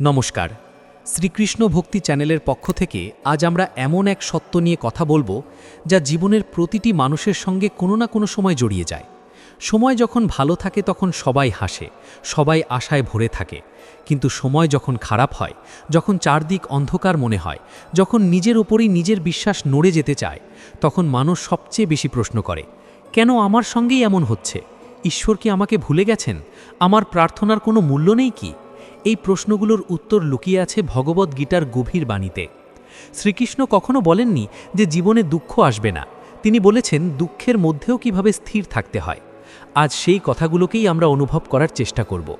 নমস্কার। শ্রীকৃষ্ণ ভক্তি চ্যানেলের পক্ষ থেকে আজ আমরা এমন এক সত্য নিয়ে কথা বলব, যা জীবনের প্রতিটি মানুষের সঙ্গে কোনো না কোনো সময় জড়িয়ে যায়। সময় যখন ভালো থাকে তখন সবাই হাসে, সবাই আশায় ভরে থাকে। কিন্তু সময় যখন খারাপ হয়, যখন চারদিক অন্ধকার মনে হয়, যখন নিজের ওপরই নিজের বিশ্বাস নড়ে যেতে চায়, তখন মানুষ সবচেয়ে বেশি প্রশ্ন করে, কেন আমার সঙ্গেই এমন হচ্ছে? ঈশ্বর কি আমাকে ভুলে গেছেন? আমার প্রার্থনার কোনো মূল্য নেই কি? এই প্রশ্নগুলোর উত্তর লুকিয়ে আছে ভগবত গীতার গভীর বাণীতে। শ্রীকৃষ্ণ কখনো বলেননি যে জীবনে দুঃখ আসবে না। তিনি বলেছেন, দুঃখের মধ্যেও কীভাবে স্থির থাকতে হয়? আজ সেই কথাগুলোকেই আমরা অনুভব করার চেষ্টা করব।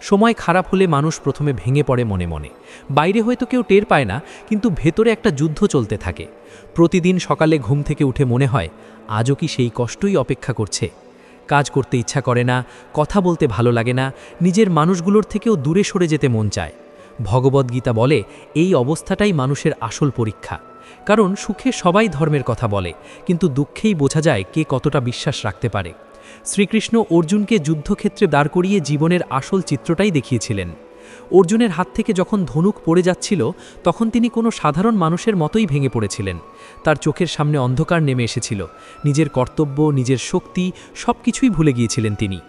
সময় খারাপ হলে মানুষ প্রথমে ভেঙে পড়ে মনে মনে। বাইরে হয়তো কেউ টের পায় না, কিন্তু ভেতরে একটা যুদ্ধ চলতে থাকে। প্রতিদিন সকালে ঘুম থেকে উঠে মনে হয়, আজও কি সেই কষ্টই অপেক্ষা করছে? কাজ করতে ইচ্ছা করে না, কথা বলতে ভালো লাগে না, নিজের মানুষগুলোর থেকেও দূরে সরে যেতে মন চায়। ভগবদ্গীতা বলে, এই অবস্থাটাই মানুষের আসল পরীক্ষা। কারণ সুখে সবাই ধর্মের কথা বলে, কিন্তু দুঃখেই বোঝা যায় কে কতটা বিশ্বাস রাখতে পারে। শ্রীকৃষ্ণ অর্জুনকে যুদ্ধক্ষেত্রে দাঁড় করিয়ে জীবনের আসল চিত্রটাই দেখিয়েছিলেন। অর্জুনের হাত থেকে যখন ধনুক পড়ে যাচ্ছিল, তখন তিনি কোনো সাধারণ মানুষের মতোই ভেঙে পড়েছিলেন। তার চোখের সামনে অন্ধকার নেমে এসেছিল। নিজের কর্তব্য, নিজের শক্তি সব কিছুই ভুলে গিয়েছিলেন তিনি।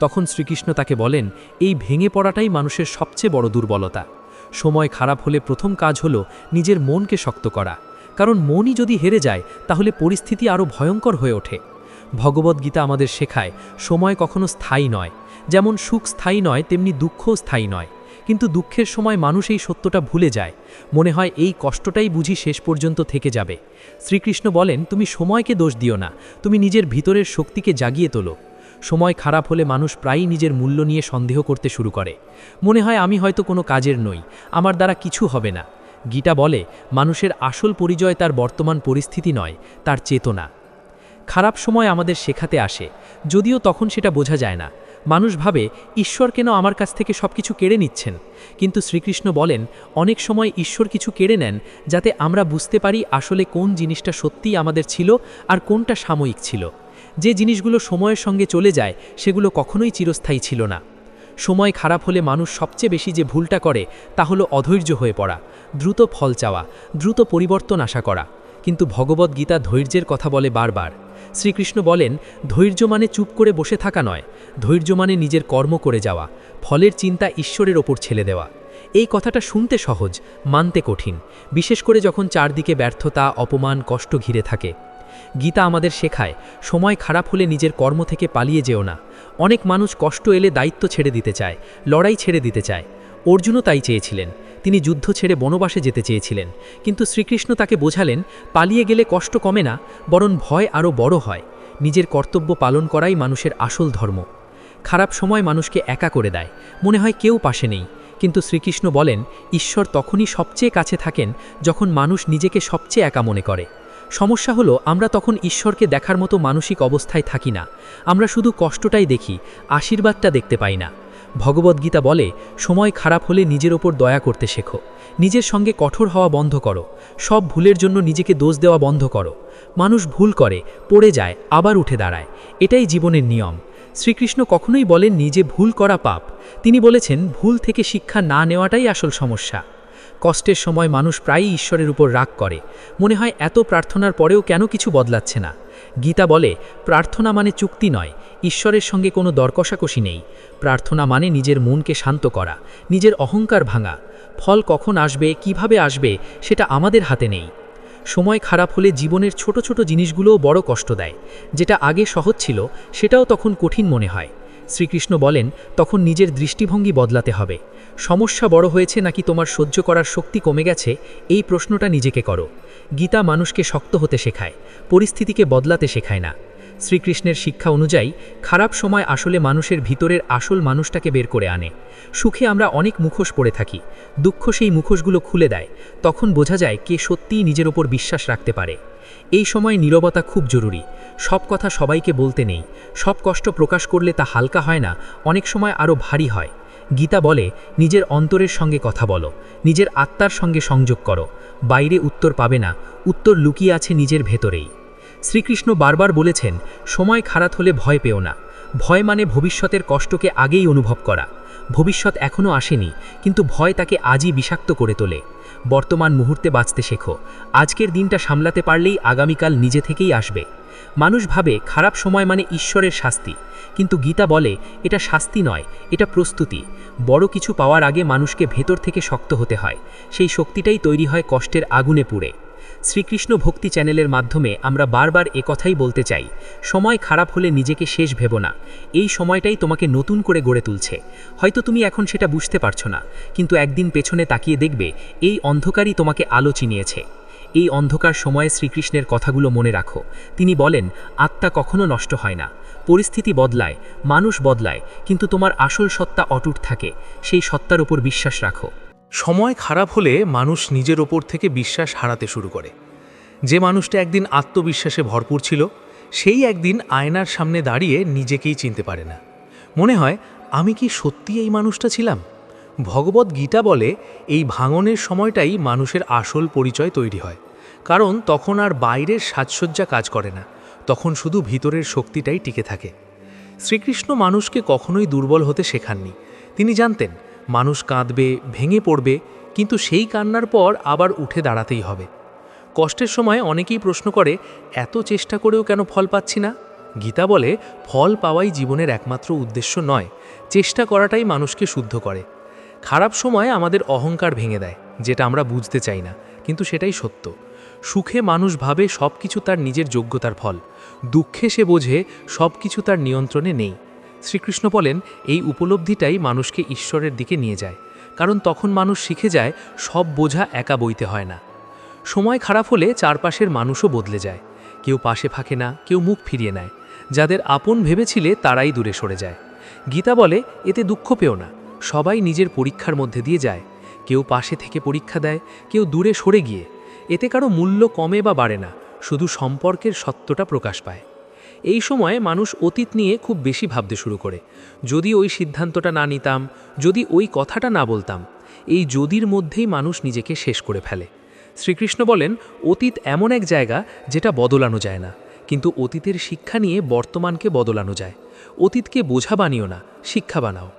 তখন শ্রীকৃষ্ণ তাকে বলেন, এই ভেঙে পড়াটাই মানুষের সবচেয়ে বড় দুর্বলতা। সময় খারাপ হলে প্রথম কাজ হলো নিজের মনকে শক্ত করা। কারণ মনই যদি হেরে যায়, তাহলে পরিস্থিতি আরও ভয়ঙ্কর হয়ে ওঠে। ভগবদ্গীতা আমাদের শেখায়, সময় কখনো স্থায়ী নয়। যেমন সুখ স্থায়ী নয়, তেমনি দুঃখও স্থায়ী নয়। কিন্তু দুঃখের সময় মানুষ এই সত্যটা ভুলে যায়। মনে হয় এই কষ্টটাই বুঝি শেষ পর্যন্ত থেকে যাবে। শ্রীকৃষ্ণ বলেন, তুমি সময়কে দোষ দিও না। তুমি নিজের ভিতরের শক্তিকে জাগিয়ে তোলো। সময় খারাপ হলে মানুষ প্রায়ই নিজের মূল্য নিয়ে সন্দেহ করতে শুরু করে। মনে হয় আমি হয়তো কোনো কাজের নই। আমার দ্বারা কিছু হবে না। গীতা বলে, মানুষের আসল পরিচয় তার বর্তমান পরিস্থিতি নয়, তার চেতনা। খারাপ সময় আমাদের শেখাতে আসে। যদিও তখন সেটা বোঝা যায় না। মানুষ ভাবে, ঈশ্বর কেন আমার কাছ থেকে সব কিছু কেড়ে নিচ্ছেন? কিন্তু শ্রীকৃষ্ণ বলেন, অনেক সময় ঈশ্বর কিছু কেড়ে নেন যাতে আমরা বুঝতে পারি আসলে কোন জিনিসটা সত্যিই আমাদের ছিল আর কোনটা সাময়িক ছিল। যে জিনিসগুলো সময়ের সঙ্গে চলে যায়, সেগুলো কখনোই চিরস্থায়ী ছিল না। সময় খারাপ হলে মানুষ সবচেয়ে বেশি যে ভুলটা করে, তা হলো অধৈর্য হয়ে পড়া, দ্রুত ফল চাওয়া, দ্রুত পরিবর্তন আশা করা। কিন্তু ভগবদ্গীতা ধৈর্যের কথা বলে বারবার শ্রীকৃষ্ণ বলেন, ধৈর্য মানে চুপ করে বসে থাকা নয়, ধৈর্য মানে নিজের কর্ম করে যাওয়া, ফলের চিন্তা ঈশ্বরের ওপর ছেলে দেওয়া। এই কথাটা শুনতে সহজ, মানতে কঠিন, বিশেষ করে যখন চারদিকে ব্যর্থতা, অপমান, কষ্ট ঘিরে থাকে। গীতা আমাদের শেখায়, সময় খারাপ হলে নিজের কর্ম থেকে পালিয়ে যেও না। অনেক মানুষ কষ্ট এলে দায়িত্ব ছেড়ে দিতে চায়, লড়াই ছেড়ে দিতে চায়। অর্জুনও তাই চেয়েছিলেন তিনি যুদ্ধ ছেড়ে বনবাসে যেতে চেয়েছিলেন। কিন্তু শ্রীকৃষ্ণ তাকে বোঝালেন, পালিয়ে গেলে কষ্ট কমে না, বরং ভয় আরও বড় হয়। নিজের কর্তব্য পালন করাই মানুষের আসল ধর্ম। খারাপ সময় মানুষকে একা করে দেয়, মনে হয় কেউ পাশে নেই। কিন্তু শ্রীকৃষ্ণ বলেন, ঈশ্বর তখনই সবচেয়ে কাছে থাকেন যখন মানুষ নিজেকে সবচেয়ে একা মনে করে। সমস্যা হলো, আমরা তখন ঈশ্বরকে দেখার মতো মানসিক অবস্থায় থাকি না। আমরা শুধু কষ্টটাই দেখি, আশীর্বাদটা দেখতে পাই না। ভগবদ্গীতা বলে, সময় খারাপ হলে নিজের ওপর দয়া করতে শেখো। নিজের সঙ্গে কঠোর হওয়া বন্ধ করো। সব ভুলের জন্য নিজেকে দোষ দেওয়া বন্ধ করো। মানুষ ভুল করে, পড়ে যায়, আবার উঠে দাঁড়ায়। এটাই জীবনের নিয়ম। শ্রীকৃষ্ণ কখনোই বলেননি যে ভুল করা পাপ। তিনি বলেছেন, ভুল থেকে শিক্ষা না নেওয়াটাই আসল সমস্যা। কষ্টের সময় মানুষ প্রায়ই ঈশ্বরের উপর রাগ করে। মনে হয় এত প্রার্থনার পরেও কেন কিছু বদলাচ্ছে না? গীতা বলে, প্রার্থনা মানে চুক্তি নয়, ঈশ্বরের সঙ্গে কোনো দরকষাকষি নেই। প্রার্থনা মানে নিজের মনকে শান্ত করা, নিজের অহংকার ভাঙা। ফল কখন আসবে, কীভাবে আসবে, সেটা আমাদের হাতে নেই। সময় খারাপ হলে জীবনের ছোট ছোট জিনিসগুলোও বড় কষ্ট দেয়। যেটা আগে সহজ ছিল, সেটাও তখন কঠিন মনে হয়। শ্রীকৃষ্ণ বলেন, তখন নিজের দৃষ্টিভঙ্গি বদলাতে হবে। সমস্যা বড় হয়েছে নাকি তোমার সহ্য করার শক্তি কমে গেছে? এই প্রশ্নটা নিজেকে করো। গীতা মানুষকে শক্ত হতে শেখায়, পরিস্থিতিকে বদলাতে শেখায় না। শ্রীকৃষ্ণের শিক্ষা অনুযায়ী, খারাপ সময় আসলে মানুষের ভিতরের আসল মানুষটাকে বের করে আনে। সুখে আমরা অনেক মুখোশ পড়ে থাকি, দুঃখ সেই মুখোশগুলো খুলে দেয়, তখন বোঝা যায় কে সত্যিই নিজের ওপর বিশ্বাস রাখতে পারে। এই সময় নীরবতা খুব জরুরি। সব কথা সবাইকে বলতে নেই, সব কষ্ট প্রকাশ করলে তা হালকা হয় না, অনেক সময় আরও ভারী হয়। গীতা বলে, নিজের অন্তরের সঙ্গে কথা বলো, নিজের আত্মার সঙ্গে সংযোগ করো, বাইরে উত্তর পাবে না, উত্তর লুকিয়ে আছে নিজের ভেতরেই। শ্রীকৃষ্ণ বারবার বলেছেন, সময় খারাপ হলে ভয় পেও না, ভয় মানে ভবিষ্যতের কষ্টকে আগেই অনুভব করা, ভবিষ্যৎ এখনও আসেনি, কিন্তু ভয় তাকে আজই বিষাক্ত করে তোলে। বর্তমান মুহূর্তে বাঁচতে শেখো। আজকের দিনটা সামলাতে পারলেই আগামীকাল নিজে থেকেই আসবে। মানুষ ভাবে, খারাপ সময় মানে ঈশ্বরের শাস্তি। কিন্তু গীতা বলে, এটা শাস্তি নয়, এটা প্রস্তুতি। বড় কিছু পাওয়ার আগে মানুষকে ভেতর থেকে শক্ত হতে হয়। সেই শক্তিটাই তৈরি হয় কষ্টের আগুনে পুড়ে। শ্রীকৃষ্ণ ভক্তি চ্যানেলের মাধ্যমে আমরা বারবার একথাই বলতে চাই, সময় খারাপ হলে নিজেকে শেষ ভেবো না। এই সময়টাই তোমাকে নতুন করে গড়ে তুলছে। হয়তো তুমি এখন সেটা বুঝতে পারছ না, কিন্তু একদিন পেছনে তাকিয়ে দেখবে এই অন্ধকারই তোমাকে আলো চিনিয়েছে। এই অন্ধকার সময়ে শ্রীকৃষ্ণের কথাগুলো মনে রাখো। তিনি বলেন, আত্মা কখনো নষ্ট হয় না। পরিস্থিতি বদলায়, মানুষ বদলায়, কিন্তু তোমার আসল সত্তা অটুট থাকে। সেই সত্তার উপর বিশ্বাস রাখো। সময় খারাপ হলে মানুষ নিজের ওপর থেকে বিশ্বাস হারাতে শুরু করে। যে মানুষটা একদিন আত্মবিশ্বাসে ভরপুর ছিল, সেই একদিন আয়নার সামনে দাঁড়িয়ে নিজেকেই চিনতে পারে না। মনে হয়, আমি কি সত্যি এই মানুষটা ছিলাম? ভগবত গীতা বলে, এই ভাঙনের সময়টাই মানুষের আসল পরিচয় তৈরি হয়। কারণ তখন আর বাইরের সাজসজ্জা কাজ করে না, তখন শুধু ভিতরের শক্তিটাই টিকে থাকে। শ্রীকৃষ্ণ মানুষকে কখনোই দুর্বল হতে শেখাননি। তিনি জানতেন মানুষ কাঁদবে, ভেঙে পড়বে, কিন্তু সেই কান্নার পর আবার উঠে দাঁড়াতেই হবে। কষ্টের সময় অনেকেই প্রশ্ন করে, এত চেষ্টা করেও কেন ফল পাচ্ছি না? গীতা বলে, ফল পাওয়াই জীবনের একমাত্র উদ্দেশ্য নয়, চেষ্টা করাটাই মানুষকে শুদ্ধ করে। খারাপ সময় আমাদের অহংকার ভেঙে দেয়, যেটা আমরা বুঝতে চাই না, কিন্তু সেটাই সত্য। সুখে মানুষ ভাবে সব কিছু তার নিজের যোগ্যতার ফল, দুঃখে সে বোঝে সব কিছু তার নিয়ন্ত্রণে নেই। শ্রীকৃষ্ণ বলেন, এই উপলব্ধিটাই মানুষকে ঈশ্বরের দিকে নিয়ে যায়। কারণ তখন মানুষ শিখে যায়, সব বোঝা একা বইতে হয় না। সময় খারাপ হলে চারপাশের মানুষও বদলে যায়। কেউ পাশে ফাঁকে না, কেউ মুখ ফিরিয়ে নেয়। যাদের আপন ভেবেছিলে তারাই দূরে সরে যায়। গীতা বলে, এতে দুঃখ পেও না। সবাই নিজের পরীক্ষার মধ্যে দিয়ে যায়। কেউ পাশে থেকে পরীক্ষা দেয়, কেউ দূরে সরে গিয়ে। এতে কারও মূল্য কমে বা বাড়ে না। শুধু সম্পর্কের সত্যটা প্রকাশ পায়। এই সময় মানুষ অতীত নিয়ে খুব বেশি ভাবতে শুরু করে। যদি ওই সিদ্ধান্তটা না নিতাম, যদি ওই কথাটা না বলতাম, এই যদির মধ্যেই মানুষ নিজেকে শেষ করে ফেলে। শ্রীকৃষ্ণ বলেন, অতীত এমন এক জায়গা যেটা বদলানো যায় না, কিন্তু অতীতের শিক্ষা নিয়ে বর্তমানকে বদলানো যায়। অতীতকে বোঝা বানিও না, শিক্ষা বানাও।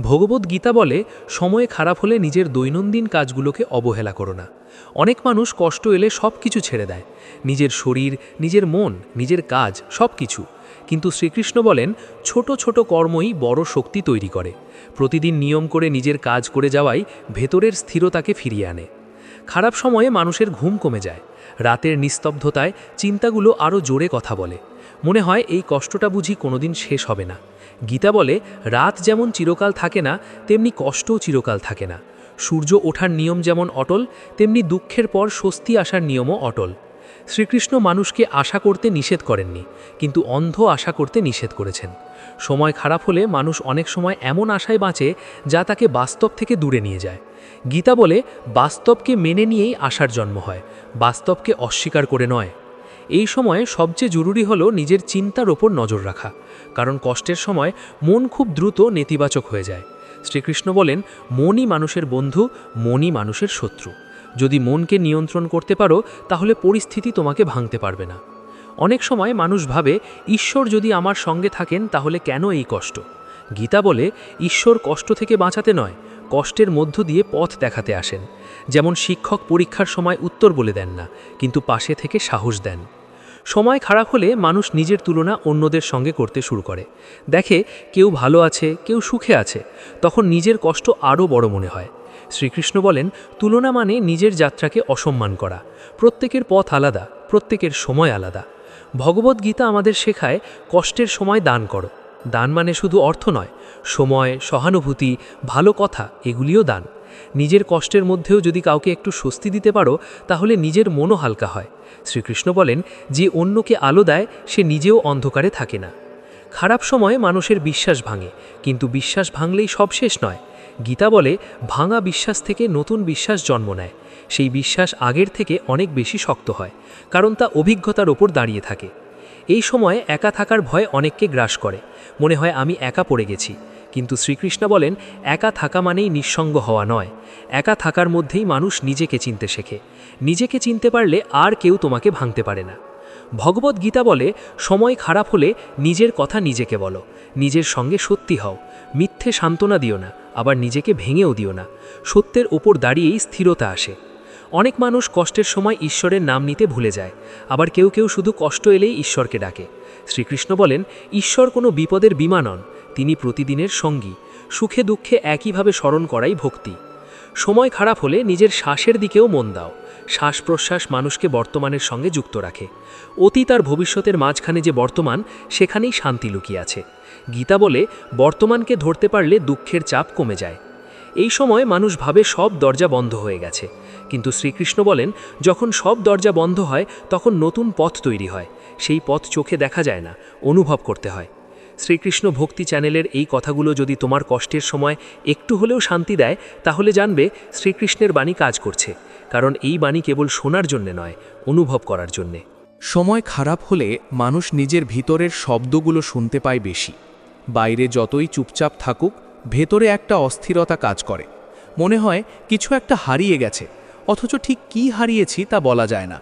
ভগবত গীতা বলে, সময় খারাপ হলে নিজের দৈনন্দিন কাজগুলোকে অবহেলা করো না। অনেক মানুষ কষ্ট এলে সব কিছু ছেড়ে দেয়। নিজের শরীর, নিজের মন, নিজের কাজ সব কিছু কিন্তু শ্রীকৃষ্ণ বলেন, ছোট ছোট কর্মই বড় শক্তি তৈরি করে। প্রতিদিন নিয়ম করে নিজের কাজ করে যাওয়াই ভেতরের স্থিরতাকে ফিরিয়ে আনে। খারাপ সময়ে মানুষের ঘুম কমে যায়। রাতের নিস্তব্ধতায় চিন্তাগুলো আরও জোরে কথা বলে। মনে হয় এই কষ্টটা বুঝি কোনোদিন শেষ হবে না। গীতা বলে, রাত যেমন চিরকাল থাকে না, তেমনি কষ্টও চিরকাল থাকে না। সূর্য ওঠার নিয়ম যেমন অটল, তেমনি দুঃখের পর স্বস্তি আসার নিয়মও অটল। শ্রীকৃষ্ণ মানুষকে আশা করতে নিষেধ করেননি, কিন্তু অন্ধ আশা করতে নিষেধ করেছেন। সময় খারাপ হলে মানুষ অনেক সময় এমন আশায় বাঁচে, যা তাকে বাস্তব থেকে দূরে নিয়ে যায়। গীতা বলে, বাস্তবকে মেনে নিয়েই আশার জন্ম হয়, বাস্তবকে অস্বীকার করে নয়। এই সময়ে সবচেয়ে জরুরি হলো নিজের চিন্তার ওপর নজর রাখা, কারণ কষ্টের সময় মন খুব দ্রুত নেতিবাচক হয়ে যায়। শ্রীকৃষ্ণ বলেন, মনই মানুষের বন্ধু, মনই মানুষের শত্রু। যদি মনকে নিয়ন্ত্রণ করতে পারো, তাহলে পরিস্থিতি তোমাকে ভাঙতে পারবে না। অনেক সময় মানুষ ভাবে, ঈশ্বর যদি আমার সঙ্গে থাকেন, তাহলে কেন এই কষ্ট? গীতা বলে, ঈশ্বর কষ্ট থেকে বাঁচাতে নয়, কষ্টের মধ্য দিয়ে পথ দেখাতে আসেন। যেমন শিক্ষক পরীক্ষার সময় উত্তর বলে দেন না, কিন্তু পাশে থেকে সাহস দেন। সময় খারাপ হলে মানুষ নিজের তুলনা অন্যদের সঙ্গে করতে শুরু করে। দেখে কেউ ভালো আছে, কেউ সুখে আছে, তখন নিজের কষ্ট আরও বড় মনে হয়। শ্রীকৃষ্ণ বলেন, তুলনা মানে নিজের যাত্রাকে অসম্মান করা। প্রত্যেকের পথ আলাদা, প্রত্যেকের সময় আলাদা। ভগবত গীতা আমাদের শেখায়, কষ্টের সময় দান করো। দান মানে শুধু অর্থ নয়, সময়, সহানুভূতি, ভালো কথা, এগুলিও দান। নিজের কষ্টের মধ্যেও যদি কাউকে একটু স্বস্তি দিতে পারো, তাহলে নিজের মনও হালকা হয়। শ্রীকৃষ্ণ বলেন, যে অন্যকে আলো দেয়, সে নিজেও অন্ধকারে থাকে না। খারাপ সময়ে মানুষের বিশ্বাস ভাঙে, কিন্তু বিশ্বাস ভাঙলেই সব শেষ নয়। গীতা বলে, ভাঙা বিশ্বাস থেকে নতুন বিশ্বাস জন্ম নেয়। সেই বিশ্বাস আগের থেকে অনেক বেশি শক্ত হয়, কারণ তা অভিজ্ঞতার ওপর দাঁড়িয়ে থাকে। এই সময়ে একা থাকার ভয় অনেককে গ্রাস করে। মনে হয় আমি একা পড়ে গেছি। কিন্তু শ্রীকৃষ্ণ বলেন, একা থাকা মানেই নিঃসঙ্গ হওয়া নয়। একা থাকার মধ্যেই মানুষ নিজেকে চিনতে শেখে। নিজেকে চিনতে পারলে আর কেউ তোমাকে ভাঙতে পারে না। ভগবত গীতা বলে, সময় খারাপ হলে নিজের কথা নিজেকে বলো। নিজের সঙ্গে সত্যি হও। মিথ্যে সান্ত্বনা দিও না, আবার নিজেকে ভেঙেও দিও না। সত্যের ওপর দাঁড়িয়েই স্থিরতা আসে। অনেক মানুষ কষ্টের সময় ঈশ্বরের নাম নিতে ভুলে যায়। আবার কেউ কেউ শুধু কষ্ট এলেই ঈশ্বরকে ডাকে। শ্রীকৃষ্ণ বলেন, ঈশ্বর কোনো বিপদের বিমা নন। তিনি প্রতিদিনের সঙ্গী। সুখে দুঃখে একইভাবে স্মরণ করাই ভক্তি। সময় খারাপ হলে নিজের শ্বাসের দিকেও মন দাও। শ্বাস প্রশ্বাস মানুষকে বর্তমানের সঙ্গে যুক্ত রাখে। অতীত আর ভবিষ্যতের মাঝখানে যে বর্তমান, সেখানেই শান্তি লুকিয়ে আছে। গীতা বলে, বর্তমানকে ধরতে পারলে দুঃখের চাপ কমে যায়। এই সময় মানুষ ভাবে সব দরজা বন্ধ হয়ে গেছে। কিন্তু শ্রীকৃষ্ণ বলেন, যখন সব দরজা বন্ধ হয়, তখন নতুন পথ তৈরি হয়। সেই পথ চোখে দেখা যায় না, অনুভব করতে হয়। শ্রীকৃষ্ণ ভক্তি চ্যানেলের এই কথাগুলো যদি তোমার কষ্টের সময় একটু হলেও শান্তি দেয়, তাহলে জানবে শ্রীকৃষ্ণের বাণী কাজ করছে, কারণ এই বাণী কেবল শোনার জন্যে নয়, অনুভব করার জন্যে। সময় খারাপ হলে মানুষ নিজের ভিতরের শব্দগুলো শুনতে পায় বেশি। বাইরে যতই চুপচাপ থাকুক, ভেতরে একটা অস্থিরতা কাজ করে। মনে হয় কিছু একটা হারিয়ে গেছে, অথচ ঠিক কি হারিয়েছি তা বলা যায় না।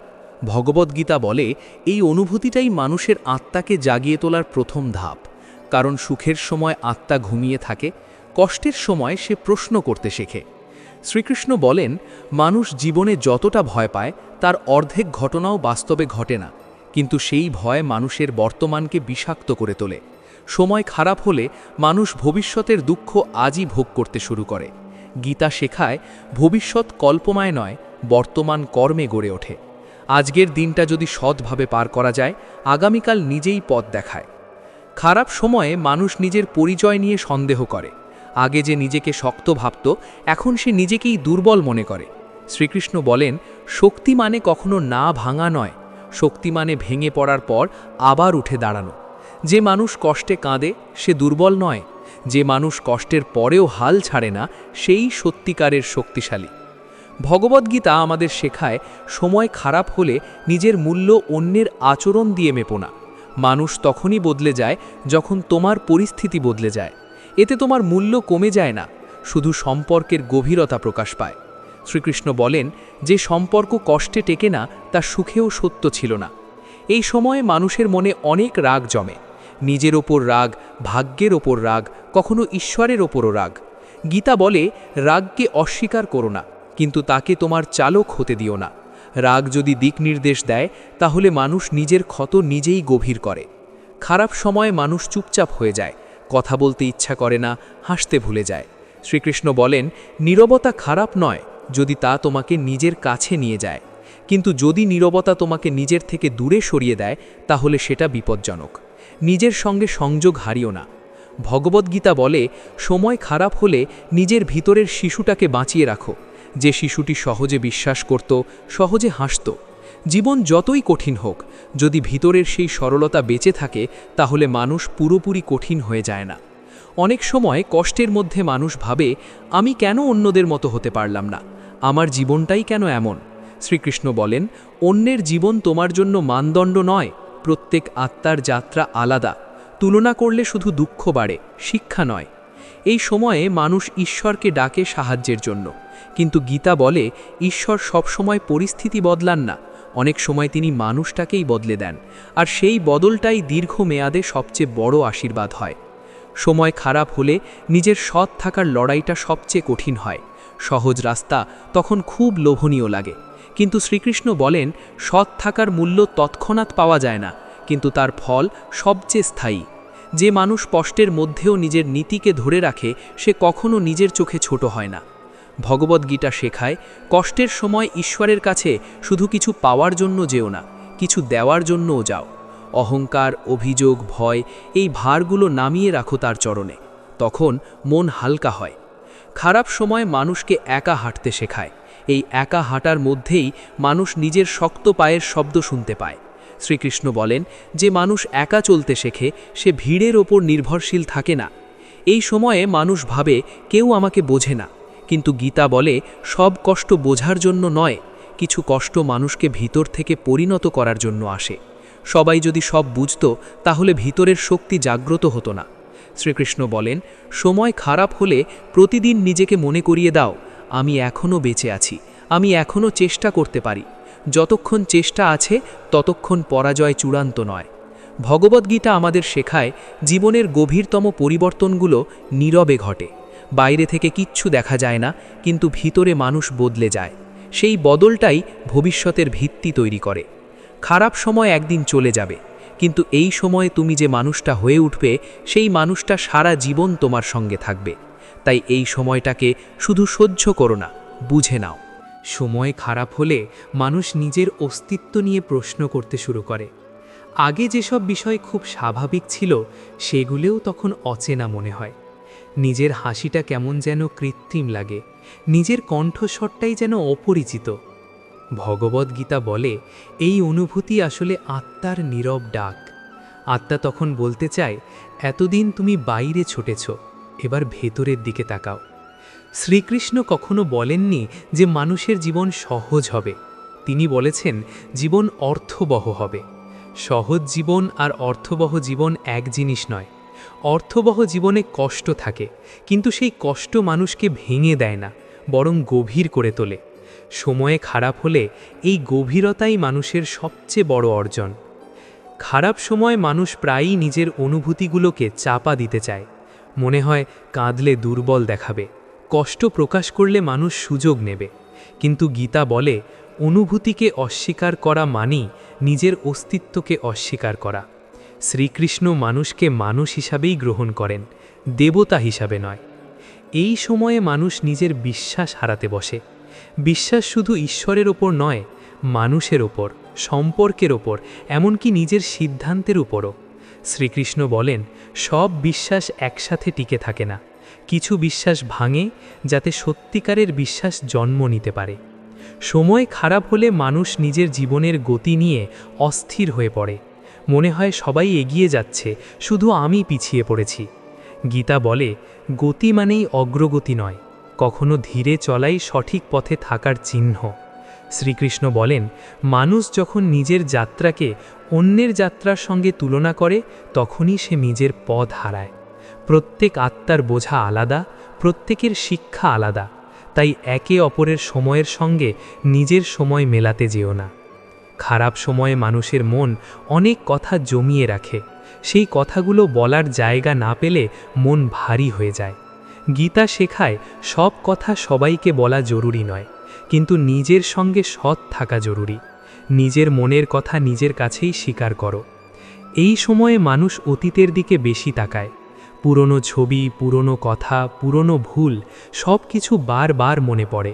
ভগবদ্গীতা বলে, এই অনুভূতিটাই মানুষের আত্মাকে জাগিয়ে তোলার প্রথম ধাপ। কারণ সুখের সময় আত্মা ঘুমিয়ে থাকে, কষ্টের সময় সে প্রশ্ন করতে শেখে। শ্রীকৃষ্ণ বলেন, মানুষ জীবনে যতটা ভয় পায়, তার অর্ধেক ঘটনাও বাস্তবে ঘটে না। কিন্তু সেই ভয় মানুষের বর্তমানকে বিষাক্ত করে তোলে। সময় খারাপ হলে মানুষ ভবিষ্যতের দুঃখ আজই ভোগ করতে শুরু করে। গীতা শেখায়, ভবিষ্যৎ কল্পমায় নয়, বর্তমান কর্মে গড়ে ওঠে। আজকের দিনটা যদি সৎভাবে পার করা যায়, আগামীকাল নিজেই পথ দেখায়। খারাপ সময়ে মানুষ নিজের পরিচয় নিয়ে সন্দেহ করে। আগে যে নিজেকে শক্ত ভাবত, এখন সে নিজেকেই দুর্বল মনে করে। শ্রীকৃষ্ণ বলেন, শক্তি মানে কখনো না ভাঙা নয়। শক্তি মানে ভেঙে পড়ার পর আবার উঠে দাঁড়ানো। যে মানুষ কষ্টে কাঁদে, সে দুর্বল নয়। যে মানুষ কষ্টের পরেও হাল ছাড়ে না, সেই সত্যিকারের শক্তিশালী। ভগবদ্গীতা আমাদের শেখায়, সময় খারাপ হলে নিজের মূল্য অন্যের আচরণ দিয়ে মেপো না। মানুষ তখনই বদলে যায় যখন তোমার পরিস্থিতি বদলে যায়। এতে তোমার মূল্য কমে যায় না, শুধু সম্পর্কের গভীরতা প্রকাশ পায়। শ্রীকৃষ্ণ বলেন, যে সম্পর্ক কষ্টে টেকে না, তা সুখেও সত্য ছিল না। এই সময়ে মানুষের মনে অনেক রাগ জমে। নিজের ওপর রাগ, ভাগ্যের ওপর রাগ, কখনো ঈশ্বরের ওপরও রাগ। গীতা বলে, রাগকে অস্বীকার করো না, কিন্তু তাকে তোমার চালক হতে দিও না। রাগ যদি দিক নির্দেশ দেয়, তাহলে মানুষ নিজের ক্ষত নিজেই গভীর করে। খারাপ সময়ে মানুষ চুপচাপ হয়ে যায়, কথা বলতে ইচ্ছা করে না, হাসতে ভুলে যায়। শ্রীকৃষ্ণ বলেন, নীরবতা খারাপ নয় যদি তা তোমাকে নিজের কাছে নিয়ে যায়। কিন্তু যদি নীরবতা তোমাকে নিজের থেকে দূরে সরিয়ে দেয়, তাহলে সেটা বিপজ্জনক। নিজের সঙ্গে সংযোগ হারিও না। ভগবদ্গীতা বলে, সময় খারাপ হলে নিজের ভিতরের শিশুটাকে বাঁচিয়ে রাখো। যে শিশুটি সহজে বিশ্বাস করত, সহজে হাসত। জীবন যতই কঠিন হোক, যদি ভিতরের সেই সরলতা বেঁচে থাকে, তাহলে মানুষ পুরোপুরি কঠিন হয়ে যায় না। অনেক সময় কষ্টের মধ্যে মানুষ ভাবে, আমি কেন অন্যদের মতো হতে পারলাম না? আমার জীবনটাই কেন এমন? শ্রীকৃষ্ণ বলেন, অন্যের জীবন তোমার জন্য মানদণ্ড নয়, প্রত্যেক আত্মার যাত্রা আলাদা। তুলনা করলে শুধু দুঃখ বাড়ে, শিক্ষা নয়। এই সময়ে মানুষ ঈশ্বরকে ডাকে সাহায্যের জন্য। কিন্তু গীতা বলে, ঈশ্বর সবসময় পরিস্থিতি বদলান না। অনেক সময় তিনি মানুষটাকেই বদলে দেন। আর সেই বদলটাই দীর্ঘ মেয়াদে সবচেয়ে বড় আশীর্বাদ হয়। সময় খারাপ হলে নিজের সৎ থাকার লড়াইটা সবচেয়ে কঠিন হয়। সহজ রাস্তা তখন খুব লোভনীয় লাগে। কিন্তু শ্রীকৃষ্ণ বলেন, সৎ থাকার মূল্য তৎক্ষণাৎ পাওয়া যায় না। কিন্তু তার ফল সবচেয়ে স্থায়ী। যে মানুষ কষ্টের মধ্যেও নিজের নীতিকে ধরে রাখে, সে কখনো নিজের চোখে ছোট হয় না। ভগবদ্গীতা শেখায়, কষ্টের সময় ঈশ্বরের কাছে শুধু কিছু পাওয়ার জন্য যেও না, কিছু দেওয়ার জন্যও যাও। অহংকার, অভিযোগ, ভয়, এই ভারগুলো নামিয়ে রাখো তার চরণে, তখন মন হালকা হয়। খারাপ সময় মানুষকে একা হাঁটতে শেখায়, এই একা হাঁটার মধ্যেই মানুষ নিজের শক্ত পায়ের শব্দ শুনতে পায়। শ্রীকৃষ্ণ বলেন, যে মানুষ একা চলতে শেখে, সে ভিড়ের ওপর নির্ভরশীল থাকে না। এই সময়ে মানুষ ভাবে, কেউ আমাকে বোঝে না। কিন্তু গীতা বলে, সব কষ্ট বোঝার জন্য নয়, কিছু কষ্ট মানুষকে ভিতর থেকে পরিণত করার জন্য আসে। সবাই যদি সব বুঝত, তাহলে ভিতরের শক্তি জাগ্রত হতো না। শ্রীকৃষ্ণ বলেন, সময় খারাপ হলে প্রতিদিন নিজেকে মনে করিয়ে দাও, আমি এখনও বেঁচে আছি, আমি এখনও চেষ্টা করতে পারি। যতক্ষণ চেষ্টা আছে, ততক্ষণ পরাজয় চূড়ান্ত নয়। ভগবদ্গীতা আমাদের শেখায়, জীবনের গভীরতম পরিবর্তনগুলো নীরবে ঘটে। বাইরে থেকে কিচ্ছু দেখা যায় না, কিন্তু ভিতরে মানুষ বদলে যায়। সেই বদলটাই ভবিষ্যতের ভিত্তি তৈরি করে। খারাপ সময় একদিন চলে যাবে, কিন্তু এই সময়ে তুমি যে মানুষটা হয়ে উঠবে, সেই মানুষটা সারা জীবন তোমার সঙ্গে থাকবে। তাই এই সময়টাকে শুধু সহ্য করো না, বুঝে নাও। সময় খারাপ হলে মানুষ নিজের অস্তিত্ব নিয়ে প্রশ্ন করতে শুরু করে। আগে যেসব বিষয় খুব স্বাভাবিক ছিল, সেগুলোও তখন অচেনা মনে হয়। নিজের হাসিটা কেমন যেন কৃত্রিম লাগে, নিজের কণ্ঠস্বরটাই যেন অপরিচিত। ভগবদ্গীতা বলে, এই অনুভূতি আসলে আত্মার নীরব ডাক। আত্মা তখন বলতে চায়, এতদিন তুমি বাইরে ছুটেছ, এবার ভেতরের দিকে তাকাও। শ্রীকৃষ্ণ কখনো বলেননি যে মানুষের জীবন সহজ হবে। তিনি বলেছেন, জীবন অর্থবহ হবে। সহজ জীবন আর অর্থবহ জীবন এক জিনিস নয়। অর্থবহ জীবনে কষ্ট থাকে, কিন্তু সেই কষ্ট মানুষকে ভেঙে দেয় না, বরং গভীর করে তোলে। সময়ে খারাপ হলে এই গভীরতাই মানুষের সবচেয়ে বড় অর্জন। খারাপ সময় মানুষ প্রায়ই নিজের অনুভূতিগুলোকে চাপা দিতে চায়। মনে হয় কাঁদলে দুর্বল দেখাবে। কষ্ট প্রকাশ করলে মানুষ সুযোগ নেবে। কিন্তু গীতা বলে, অনুভূতিকে অস্বীকার করা মানেই নিজের অস্তিত্বকে অস্বীকার করা। শ্রীকৃষ্ণ মানুষকে মানুষ হিসাবেই গ্রহণ করেন, দেবতা হিসাবে নয়। এই সময়ে মানুষ নিজের বিশ্বাস হারাতে বসে। বিশ্বাস শুধু ঈশ্বরের ওপর নয়, মানুষের ওপর, সম্পর্কের ওপর, এমনকি নিজের সিদ্ধান্তের উপরও। শ্রীকৃষ্ণ বলেন, সব বিশ্বাস একসাথে টিকে থাকে না। কিছু বিশ্বাস ভাঙে যাতে সত্যিকারের বিশ্বাস জন্ম নিতে পারে। সময় খারাপ হলে মানুষ নিজের জীবনের গতি নিয়ে অস্থির হয়ে পড়ে। মনে হয় সবাই এগিয়ে যাচ্ছে, শুধু আমি পিছিয়ে পড়েছি। গীতা বলে, গতি মানেই অগ্রগতি নয়, কখনো ধীরে চলাই সঠিক পথে থাকার চিহ্ন। শ্রীকৃষ্ণ বলেন, মানুষ যখন নিজের যাত্রাকে অন্যের যাত্রার সঙ্গে তুলনা করে, তখনই সে নিজের পথ হারায়। প্রত্যেক আত্মার বোঝা আলাদা, প্রত্যেকের শিক্ষা আলাদা, তাই একে অপরের সময়ের সঙ্গে নিজের সময় মেলাতে যেও না। খারাপ সময়ে মানুষের মন অনেক কথা জমিয়ে রাখে, সেই কথাগুলো বলার জায়গা না পেলে মন ভারী হয়ে যায়। গীতা শেখায়, সব কথা সবাইকে বলা জরুরি নয়, কিন্তু নিজের সঙ্গে সৎ থাকা জরুরি। নিজের মনের কথা নিজের কাছেই স্বীকার করো। এই সময়ে মানুষ অতীতের দিকে বেশি তাকায় পুরনো ছবি, পুরনো কথা, পুরনো ভুল সব কিছু বারবার মনে পড়ে।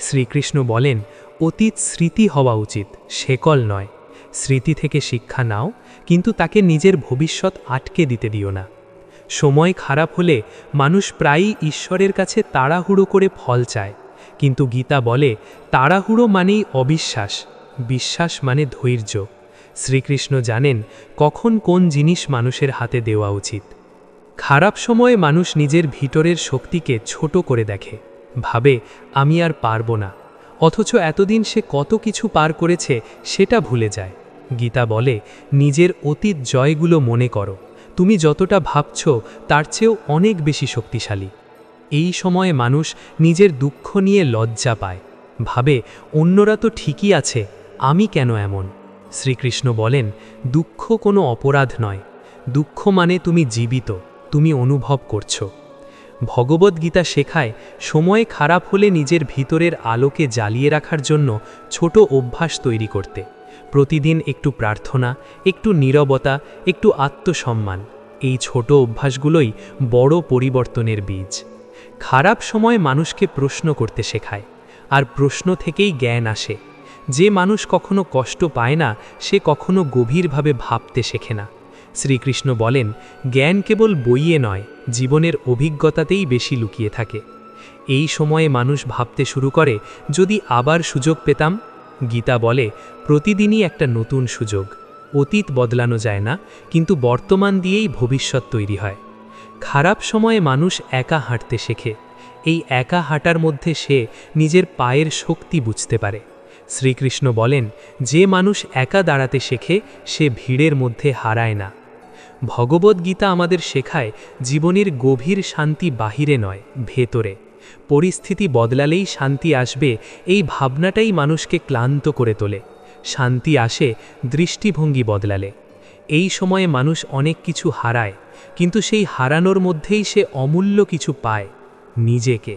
শ্রীকৃষ্ণ বলেন, অতীত স্মৃতি হওয়া উচিত শেকল নয়। স্মৃতি থেকে শিক্ষা নাও, কিন্তু তাকে নিজের ভবিষ্যৎ আটকে দিতে দিও না। সময় খারাপ হলে মানুষ প্রায়ই ঈশ্বরের কাছে তাড়াহুড়ো করে ফল চায়। কিন্তু গীতা বলে, তাড়াহুড়ো মানেই অবিশ্বাস, বিশ্বাস মানে ধৈর্য। শ্রীকৃষ্ণ জানেন, কখন কোন জিনিস মানুষের হাতে দেওয়া উচিত। খারাপ সময়ে মানুষ নিজের ভিতরের শক্তিকে ছোট করে দেখে। ভাবে, আমি আর পারব না। অথচ এতদিন সে কত কিছু পার করেছে, সেটা ভুলে যায়। গীতা বলে, নিজের অতীত জয়গুলো মনে করো। তুমি যতটা ভাবছ, তার চেয়েও অনেক বেশি শক্তিশালী। এই সময়ে মানুষ নিজের দুঃখ নিয়ে লজ্জা পায়। ভাবে, অন্যরা তো ঠিকই আছে, আমি কেন এমন? শ্রীকৃষ্ণ বলেন, দুঃখ কোনো অপরাধ নয়। দুঃখ মানে তুমি জীবিত। তুমি অনুভব করছ। ভগবদ্গীতা শেখায়, সময় খারাপ হলে নিজের ভিতরের আলোকে জ্বালিয়ে রাখার জন্য ছোট অভ্যাস তৈরি করতে। প্রতিদিন একটু প্রার্থনা, একটু নীরবতা, একটু আত্মসম্মান, এই ছোট অভ্যাসগুলোই বড় পরিবর্তনের বীজ। খারাপ সময় মানুষকে প্রশ্ন করতে শেখায়, আর প্রশ্ন থেকেই জ্ঞান আসে। যে মানুষ কখনো কষ্ট পায় না, সে কখনো গভীরভাবে ভাবতে শেখে না। শ্রীকৃষ্ণ বলেন, জ্ঞান কেবল বইয়ে নয়, জীবনের অভিজ্ঞতাতেই বেশি লুকিয়ে থাকে। এই সময়ে মানুষ ভাবতে শুরু করে, যদি আবার সুযোগ পেতাম? গীতা বলে, প্রতিদিনই একটা নতুন সুযোগ। অতীত বদলানো যায় না, কিন্তু বর্তমান দিয়েই ভবিষ্যৎ তৈরি হয়। খারাপ সময়ে মানুষ একা হাঁটতে শেখে। এই একা হাঁটার মধ্যে সে নিজের পায়ের শক্তি বুঝতে পারে। শ্রীকৃষ্ণ বলেন, যে মানুষ একা দাঁড়াতে শেখে, সে ভিড়ের মধ্যে হারায় না। ভগবদ্গীতা আমাদের শেখায় জীবনের গভীর শান্তি বাহিরে নয়, ভেতরে। পরিস্থিতি বদলালেই শান্তি আসবে, এই ভাবনাটাই মানুষকে ক্লান্ত করে তোলে। শান্তি আসে, দৃষ্টিভঙ্গি বদলালে। এই সময়ে মানুষ অনেক কিছু হারায়, কিন্তু সেই হারানোর মধ্যেই সে অমূল্য কিছু পায়, নিজেকে।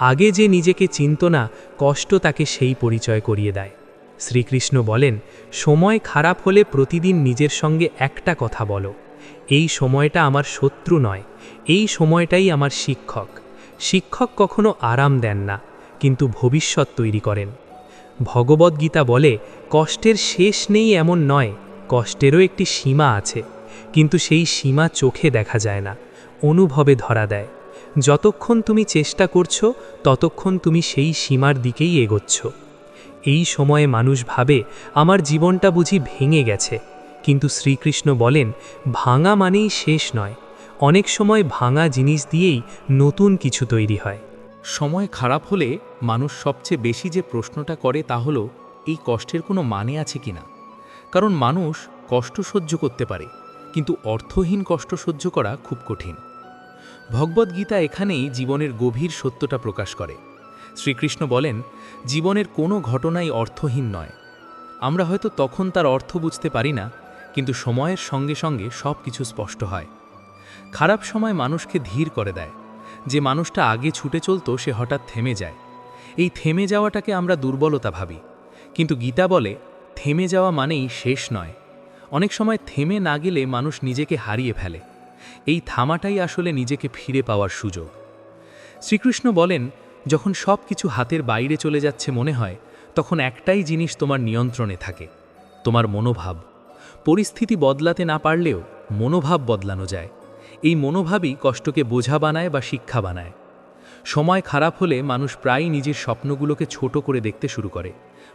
আগে যে নিজেকে চিনত না, কষ্ট তাকে সেই পরিচয় করিয়ে দেয়। শ্রীকৃষ্ণ বলেন, সময় খারাপ হলে প্রতিদিন নিজের সঙ্গে একটা কথা বলো। এই সময়টা আমার শত্রু নয়, এই সময়টাই আমার শিক্ষক। শিক্ষক কখনো আরাম দেন না, কিন্তু ভবিষ্যৎ তৈরি করেন। ভগবদ্গীতা বলে, কষ্টের শেষ নেই এমন নয়, কষ্টেরও একটি সীমা আছে, কিন্তু সেই সীমা চোখে দেখা যায় না, অনুভবে ধরা দেয়। যতক্ষণ তুমি চেষ্টা করছ, ততক্ষণ তুমি সেই সীমার দিকেই এগোচ্ছ। এই সময়ে মানুষ ভাবে, আমার জীবনটা বুঝি ভেঙে গেছে কিন্তু শ্রীকৃষ্ণ বলেন, ভাঙা মানেই শেষ নয়। অনেক সময় ভাঙা জিনিস দিয়েই নতুন কিছু তৈরি হয়। সময় খারাপ হলে মানুষ সবচেয়ে বেশি যে প্রশ্নটা করে তা হলো, এই কষ্টের কোনো মানে আছে কিনা কারণ মানুষ কষ্ট সহ্য করতে পারে, কিন্তু অর্থহীন কষ্ট সহ্য করা খুব কঠিন। ভগবদ্গীতা এখানেই জীবনের গভীর সত্যটা প্রকাশ করে। শ্রীকৃষ্ণ বলেন, জীবনের কোনো ঘটনাই অর্থহীন নয়। আমরা হয়তো তখন তার অর্থ বুঝতে পারি না কিন্তু সময়ের সঙ্গে সঙ্গে সব কিছু স্পষ্ট হয়। খারাপ সময় মানুষকে ধীর করে দেয়। যে মানুষটা আগে ছুটে চলতো, সে হঠাৎ থেমে যায়। এই থেমে যাওয়াটাকে আমরা দুর্বলতা ভাবি। কিন্তু গীতা বলে, থেমে যাওয়া মানেই শেষ নয়। অনেক সময় থেমে না গেলে মানুষ নিজেকে হারিয়ে ফেলে। এই থামাটাই আসলে নিজেকে ফিরে পাওয়ার সুযোগ। শ্রীকৃষ্ণ বলেন, যখন সব কিছু হাতের বাইরে চলে যাচ্ছে মনে হয়, তখন একটাই জিনিস তোমার নিয়ন্ত্রণে থাকে, তোমার মনোভাব। পরিস্থিতি বদলাতে না পারলেও মনোভাব বদলানো যায়। এই মনোভাবই কষ্টকে বোঝা বানায় বা শিক্ষা বানায়। সময় খারাপ হলে মানুষ প্রায়ই নিজের স্বপ্নগুলোকে ছোট করে দেখতে শুরু করে।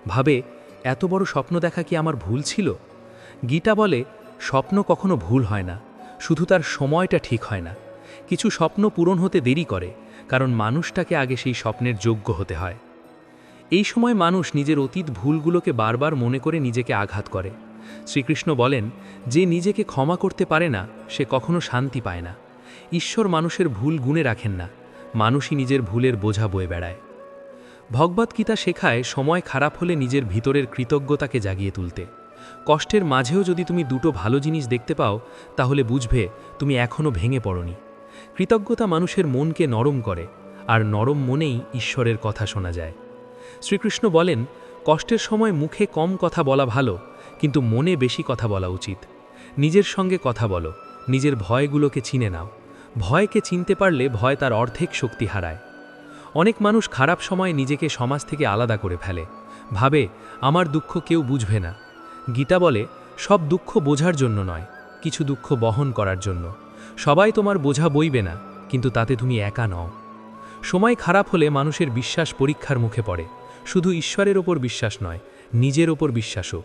ভাবে, এত বড় স্বপ্ন দেখা কি আমার ভুল ছিল? গীতা বলে, স্বপ্ন কখনো ভুল হয় না, শুধু তার সময়টা ঠিক হয় না। কিছু স্বপ্ন পূরণ হতে দেরি করে, কারণ মানুষটাকে আগে সেই স্বপ্নের যোগ্য হতে হয়। এই সময় মানুষ নিজের অতীত ভুলগুলোকে বারবার মনে করে নিজেকে আঘাত করে। শ্রীকৃষ্ণ বলেন, যে নিজেকে ক্ষমা করতে পারে না, সে কখনো শান্তি পায় না। ঈশ্বর মানুষের ভুল গুণে রাখেন না, মানুষই নিজের ভুলের বোঝা বয়ে বেড়ায়। ভগবদ্গীতা শেখায় সময় খারাপ হলে নিজের ভিতরের কৃতজ্ঞতাকে জাগিয়ে তুলতে। কষ্টের মাঝেও যদি তুমি দুটো ভালো জিনিস দেখতে পাও, তাহলে বুঝবে তুমি এখনও ভেঙে পড়নি। কৃতজ্ঞতা মানুষের মনকে নরম করে, আর নরম মনেই ঈশ্বরের কথা শোনা যায়। শ্রীকৃষ্ণ বলেন, কষ্টের সময় মুখে কম কথা বলা ভালো কিন্তু মনে বেশি কথা বলা উচিত। নিজের সঙ্গে কথা বলো, নিজের ভয়গুলোকে চিনে নাও। ভয়কে চিনতে পারলে ভয় তার অর্ধেক শক্তি হারায়। অনেক মানুষ খারাপ সময় নিজেকে সমাজ থেকে আলাদা করে ফেলে। ভাবে, আমার দুঃখ কেউ বুঝবে না। গীতা বলে, সব দুঃখ বোঝার জন্য নয়, কিছু দুঃখ বহন করার জন্য। সবাই তোমার বোঝা বইবে না, কিন্তু তাতে তুমি একা নও। সময় খারাপ হলে মানুষের বিশ্বাস পরীক্ষার মুখে পড়ে। শুধু ঈশ্বরের ওপর বিশ্বাস নয়, নিজের ওপর বিশ্বাসও।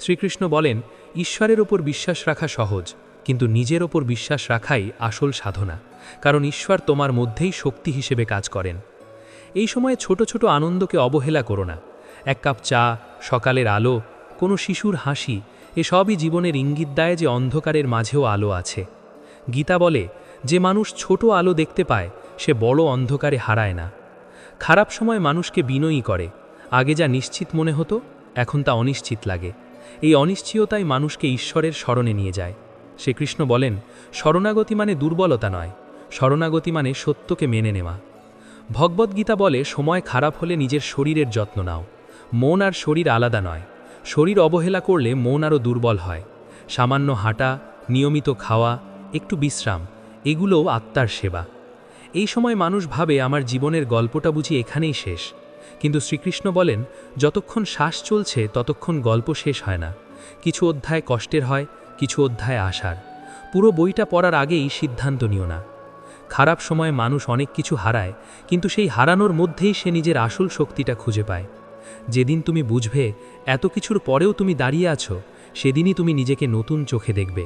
শ্রীকৃষ্ণ বলেন, ঈশ্বরের ওপর বিশ্বাস রাখা সহজ, কিন্তু নিজের ওপর বিশ্বাস রাখাই আসল সাধনা, কারণ ঈশ্বর তোমার মধ্যেই শক্তি হিসেবে কাজ করেন। এই সময়ে ছোট ছোট আনন্দকে অবহেলা করো না। এক কাপ চা, সকালের আলো, কোনো শিশুর হাসি এসবই জীবনের ইঙ্গিত দেয় যে অন্ধকারের মাঝেও আলো আছে। গীতা বলে, যে মানুষ ছোট আলো দেখতে পায়, সে বড় অন্ধকারে হারায় না। খারাপ সময় মানুষকে বিনয়ী করে। আগে যা নিশ্চিত মনে হতো, এখন তা অনিশ্চিত লাগে। এই অনিশ্চয়তাই মানুষকে ঈশ্বরের স্মরণে নিয়ে যায়। শ্রীকৃষ্ণ বলেন, শরণাগতি মানে দুর্বলতা নয়, শরণাগতি মানে সত্যকে মেনে নেওয়া। ভগবদ্গীতা বলে, সময় খারাপ হলে নিজের শরীরের যত্ন নাও। মন আর শরীর আলাদা নয়। শরীর অবহেলা করলে মন আরও দুর্বল হয়। সামান্য হাঁটা, নিয়মিত খাওয়া, একটু বিশ্রাম, এগুলোও আত্মার সেবা। এই সময় মানুষ ভাবে, আমার জীবনের গল্পটা বুঝি এখানেই শেষ। কিন্তু শ্রীকৃষ্ণ বলেন, যতক্ষণ শ্বাস চলছে, ততক্ষণ গল্প শেষ হয় না। কিছু অধ্যায় কষ্টের হয়, কিছু অধ্যায় আসার পুরো বইটা পড়ার আগেই সিদ্ধান্ত নিও না। খারাপ সময়ে মানুষ অনেক কিছু হারায়, কিন্তু সেই হারানোর মধ্যেই সে নিজের আসল শক্তিটা খুঁজে পায়। যেদিন তুমি বুঝবে, এত কিছুর পরেও তুমি দাঁড়িয়ে আছো, সেদিনই তুমি নিজেকে নতুন চোখে দেখবে।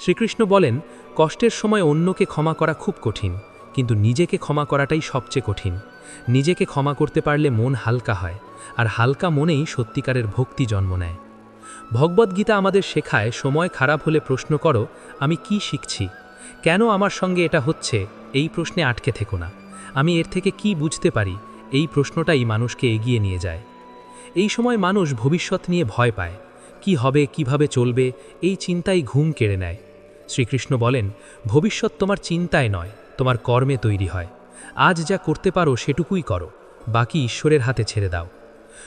শ্রীকৃষ্ণ বলেন, কষ্টের সময় অন্যকে ক্ষমা করা খুব কঠিন, কিন্তু নিজেকে ক্ষমা করাটাই সবচেয়ে কঠিন। নিজেকে ক্ষমা করতে পারলে মন হালকা হয়, আর হালকা মনেই সত্যিকারের ভক্তি জন্ম নেয়। ভগবদ্গীতা আমাদের শেখায়, সময় খারাপ হলে প্রশ্ন করো, আমি কি শিখছি? কেন আমার সঙ্গে এটা হচ্ছে? এই প্রশ্নে আটকে থেকো না। আমি এর থেকে কি বুঝতে পারি? এই প্রশ্নটাই মানুষকে এগিয়ে নিয়ে যায়। এই সময় মানুষ ভবিষ্যৎ নিয়ে ভয় পায়। কি হবে, কীভাবে চলবে, এই চিন্তাই ঘুম কেড়ে নেয়। শ্রীকৃষ্ণ বলেন, ভবিষ্যৎ তোমার চিন্তায় নয়, তোমার কর্মে তৈরি হয়। আজ যা করতে পারো সেটুকুই করো, বাকি ঈশ্বরের হাতে ছেড়ে দাও।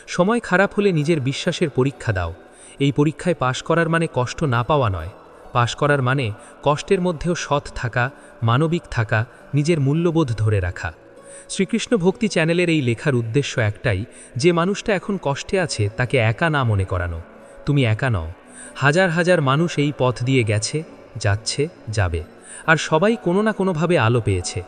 সময় খারাপ হলে নিজের বিশ্বাসের পরীক্ষা দাও। এই পরীক্ষায় পাশ করার মানে কষ্ট না পাওয়া নয়। পাশ করার মানে কষ্টের মধ্যেও সৎ থাকা, মানবিক থাকা, নিজের মূল্যবোধ ধরে রাখা। শ্রীকৃষ্ণ ভক্তি চ্যানেলের এই লেখার উদ্দেশ্য একটাই, যে মানুষটা এখন কষ্টে আছে তাকে একা না মনে করানো। তুমি একা নও। হাজার হাজার মানুষ এই পথ দিয়ে গেছে, যাচ্ছে, যাবে। আর সবাই কোনো না কোনোভাবে আলো পেয়েছে।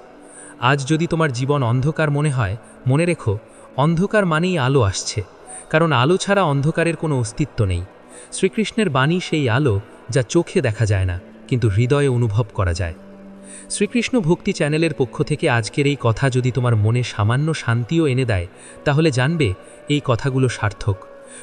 আজ যদি তোমার জীবন অন্ধকার মনে হয়, মনে রেখো, অন্ধকার মানেই আলো আসছে, কারণ আলো ছাড়া অন্ধকারের কোনো অস্তিত্ব নেই। শ্রীকৃষ্ণের বাণী সেই আলো যা চোখে দেখা যায় না, কিন্তু হৃদয়ে অনুভব করা যায়। শ্রীকৃষ্ণ ভক্তি চ্যানেলের পক্ষ থেকে আজকের এই কথা যদি তোমার মনে সামান্য শান্তিও এনে দেয়, তাহলে জানবে এই কথাগুলো সার্থক।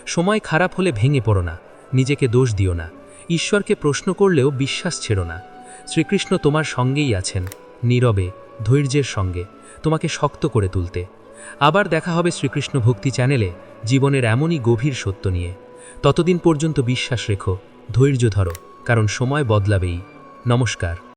সময় খারাপ হলে ভেঙে পড়ো না, নিজেকে দোষ দিও না, ঈশ্বরকে প্রশ্ন করলেও বিশ্বাস ছেড়ো না। শ্রীকৃষ্ণ তোমার সঙ্গেই আছেন, নীরবে ধৈর্যের সঙ্গে, তোমাকে শক্ত করে তুলতে। আবার দেখা হবে শ্রীকৃষ্ণ ভক্তি চ্যানেলে জীবনের এমনই গভীর সত্য নিয়ে। ততদিন পর্যন্ত বিশ্বাস রেখো, ধৈর্য ধরো, কারণ সময় বদলাবেই। নমস্কার।